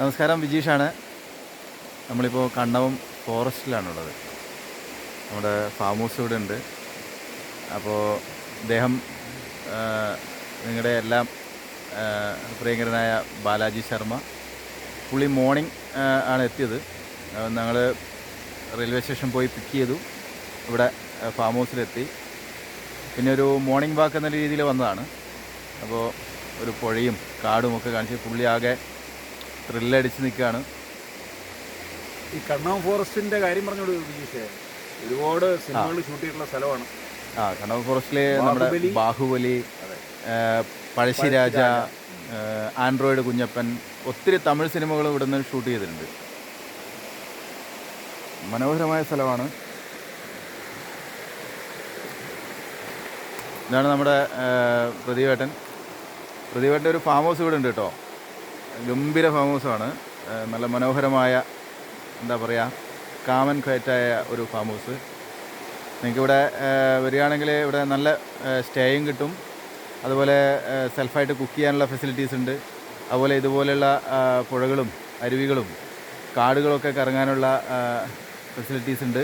നമസ്കാരം വിജീഷാണ്. നമ്മളിപ്പോൾ കണ്ണവം ഫോറസ്റ്റിലാണുള്ളത്. നമ്മുടെ ഫാം ഹൗസ് ഇവിടെ ഉണ്ട് അപ്പോൾ അദ്ദേഹം നിങ്ങളുടെ എല്ലാം പ്രിയങ്കരനായ ബാലാജി ശർമ്മ. പുള്ളി മോർണിംഗ് ആണ് എത്തിയത്. ഞങ്ങൾ റെയിൽവേ സ്റ്റേഷൻ പോയി പിക്ക് ചെയ്തു. ഇവിടെ ഫാം ഹൗസിലെത്തി. പിന്നെ ഒരു മോർണിംഗ് വാക്ക് എന്ന രീതിയിൽ വന്നതാണ്. അപ്പോൾ ഒരു പുഴയും കാടും ഒക്കെ കാണിച്ച് പുള്ളി ആകെ ത്രില്ലടിച്ച് നിൽക്കുകയാണ്. ഈ കണ്ണാം ഫോറസ്റ്റിന്റെ കാര്യം പറഞ്ഞോട് വിജീഷേ. ഒരുപാട് സിനിമകൾ ഷൂട്ട് ചെയ്തിട്ടുള്ള സ്ഥലമാണ്. ആ കണ്ണൂർ ഫോറസ്റ്റിലെ നമ്മുടെ ബാഹുബലി. ബാഹുബലി പഴശ്ശിരാജ ആൻഡ്രോയിഡ് കുഞ്ഞപ്പൻ ഒത്തിരി തമിഴ് സിനിമകൾ ഇവിടുന്ന് ഷൂട്ട് ചെയ്തിട്ടുണ്ട്. മനോഹരമായ സ്ഥലമാണ്. ഇതാണ് നമ്മുടെ പ്രതിവേട്ടൻ പ്രതിവേട്ടന്റെ ഒരു ഫാം ഹൗസ് ഇവിടെ ഉണ്ട് കേട്ടോ. ഗംഭീര ഫാം ഹൗസാണ് നല്ല മനോഹരമായ എന്താ പറയുക കാമൻ ക്വയറ്റായ ഒരു ഫാം ഹൗസ് നിങ്ങൾക്കിവിടെ വരികയാണെങ്കിൽ ഇവിടെ നല്ല സ്റ്റേയും കിട്ടും. അതുപോലെ സെൽഫായിട്ട് കുക്ക് ചെയ്യാനുള്ള ഫെസിലിറ്റീസ് ഉണ്ട്. അതുപോലെ ഇതുപോലെയുള്ള പുഴകളും അരുവികളും കാടുകളൊക്കെ കറങ്ങാനുള്ള ഫെസിലിറ്റീസ് ഉണ്ട്.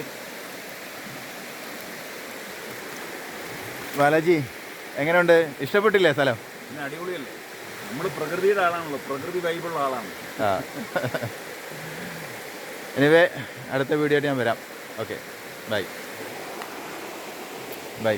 ബാലാജി എങ്ങനെയുണ്ട്? ഇഷ്ടപ്പെട്ടില്ലേ സ്ഥലം? അടിപൊളിയല്ലേ? നമ്മൾ പ്രകൃതിയുടെ ആളാണല്ലോ. പ്രകൃതി വൈബുള്ള ആളാണ്. എനിവേ അടുത്ത വീഡിയോ ആയിട്ട് ഞാൻ വരാം. Okay bye bye